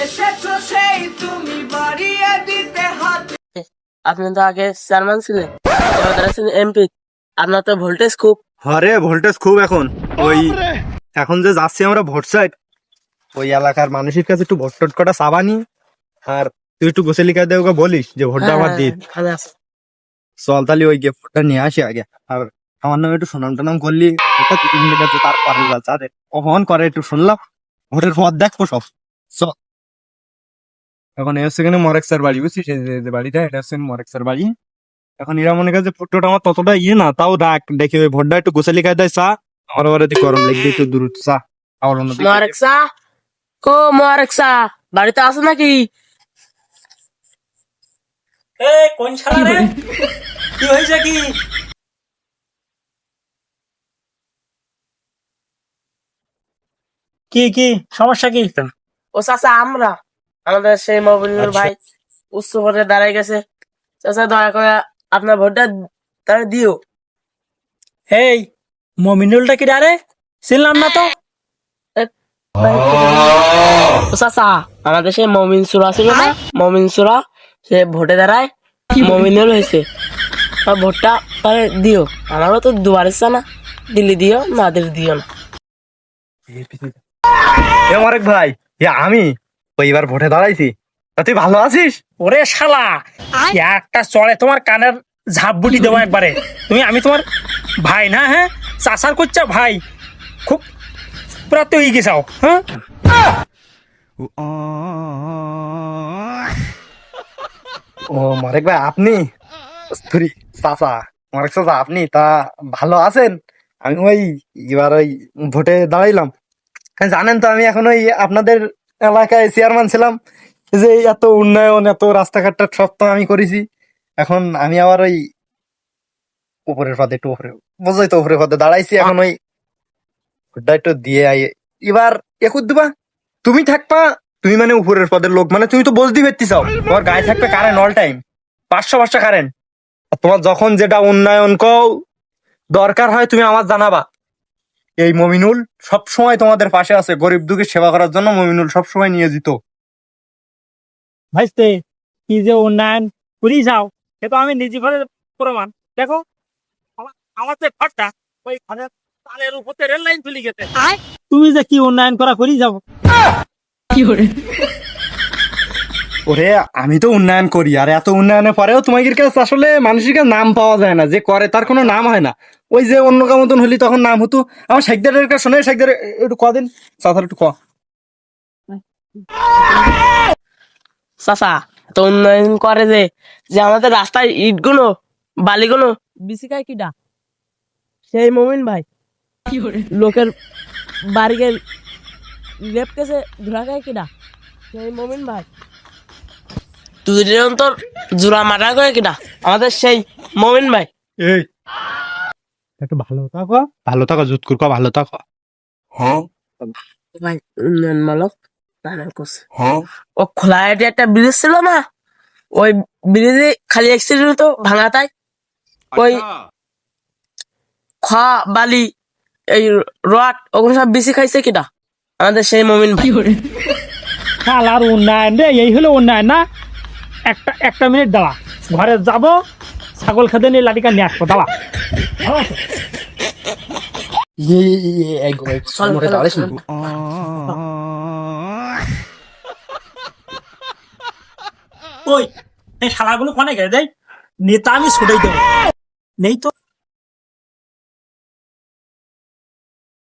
এসেছ সেই তুমি বাড়িয়ে দিতে হাত। আপনি তো আগে চেয়ারম্যান ছিলেন এবার এমপি। আপনার তো ভোল্টেজ খুব। হরে ভোল্টেজ খুব এখন। ওই এখন যে যাচ্ছি আমরা ভোট সাইড ওই এলাকার মানুষের কাছে একটু ভোট টোট কটা চাবানি আর তুই একটু গোসেলিকা দিয়ে ওকে বলিস যে ভোটটা আমার দিন চল তাহলে ওই গিফটটা নিয়ে আসি আগে। আর আমার নামে একটু সুনাম টনাম করলি ওটা তুই মিলে গেছে তার পরের বার যাদের অপমান করে একটু শুনলাম ভোটের পর দেখব সব। চল। এখন এর সেখানে মরেক স্যার বাড়ি বুঝছিস? এই যে- যে বাড়িটা এটা হচ্ছে মরেক স্যার বাড়ি। এখন এরা মনে করে যে ফটোটা আমার ততটা ইয়ে না তাও রাখ দেখি ওই ভোটটা একটু গোসালি খাই দেয় চা। আমার এদিকে গরম লেগে একটু দূর চা। আমার অন্যদিকে ও মরেকসা বাড়িতে আছে নাকি? এ কোন শালা রে? কি হয়েছে কি? কি কি? সমস্যা কি? ও চাচা আমরা। আমাদের সেই মোবিনুর আচ্ছা। ভাই উচ্চ পদে দাঁড়াই গেছে। চাচা দয়া করে আপনার ভোটটা তারা দিও। এই মমিনুলটা কি রে চিনলাম না তো। চাচা আমাদের সেই মমিন সুরা ছিল না? মমিন সুরা সে ভোটে দাঁড়ায়। মমিনুল হয়েছে। ভোটটা তাহলে দিও। আমারও তো দুয়ার ইচ্ছা না। দিল্লি দিও না দিও না। এ মরেক ভাই। এ আমি এবার ভোটে দাঁড়াইছি। তা তুই ভালো আছিস? ওরে শালা একটা চড়ে তোমার কানের ঝাপ বুটি দেবো একবারে। তুমি আমি তোমার ভাই না হ্যাঁ? চাষার করছা ভাই। খুব পুরা তুই গেছাও হ্যাঁ? ও মারেক ভাই আপনি? সরি চাচা মারেক চাচা আপনি? তা ভালো আছেন? আমি ওই এবার ওই ভোটে দাঁড়াইলাম। জানেন তো আমি এখন ওই আপনাদের এলাকায় চেয়ারম্যান ছিলাম, যে এত উন্নয়ন, এত রাস্তাঘাটটা সব তো আমি করেছি। এখন আমি আবার ওই উপরের পদে একটু উপরে বুঝই তো, উপরের পদে দাঁড়াইছি এখন ওই একটু দিয়ে আই এবার একুদ দিবা। তুমি থাকবা, তুমি মানে উপরের পদের লোক মানে তুমি তো বসদি ভেত্তি চাও। তোমার গায়ে থাকবে কারেন্ট অল টাইম পাঁচশো পাঁচশো কারেন্ট তোমার যখন যেটা উন্নয়ন কও, দরকার হয় তুমি আমার জানাবা। এই মমিনুল সবসময় তোমাদের পাশে আছে গরিব দুঃখী সেবা করার জন্য মমিনুল সবসময় নিয়োজিত। ভাইস্তে কি যে উন্নয়ন করি যাও সে তো আমি নিজে ঘরে প্রমাণ। দেখো আমার- আমার যে ঘরটা ওই ঘরের তালের উপরে রেল লাইন চলে গেছে। তুমি যে কি উন্নয়ন করা করি যাও ওরে আমি তো উন্নয়ন করি আর এত উন্নয়নের পরেও তোমাদের কাছে আসলে মানুষের কাছে নাম পাওয়া যায় না? যে করে তার কোনো নাম হয় না। ওই যে অন্য কামতন হলি তখন নাম হতো। আমার শেখদারের কাছে শোনে শেখদার একটু কদিন চাচার একটু ক। চাচা তো উন্নয়ন করে যে যে আমাদের রাস্তায় ইটগুলো বালি গুলো বিসিকায় কিডা? সেই মমিন ভাই। লোকের বাড়িকে লেপকেছে ধুলাকায় কিডা? সেই মমিন ভাই। তুই তোর জোড়া মারা করে কিডা আমাদের সেই মমিন ভাই। এই। একটু ভালো থাকো। ভালো থাকো জুতকুর ক ভালো থাকো। ভাই উন্নয়ন মালক করছে। ও খোলাহাটি একটা ব্রিজ ছিল না? ওই ব্রিজে খালি অ্যাক্সিডেন্ট তো ভাঙা তাই? ওই খ বালি এই রড ওগুলো সব বেশি খাইছে কিনা? আমাদের সেই মমিন ভাই। আর উন্নয়ন রে এই হলো উন্নয়ন না? একটা একটা মিনিট দাঁড়া। ঘরে যাব ছাগল খেতে নিয়ে লাটিকা নিয়ে আসব দাঁড়া। চল, চল, চল। ওই এই শালাগুলো কনে গেছে? দেয় নেতা আমি ছুটাই দেবো। নেই তো।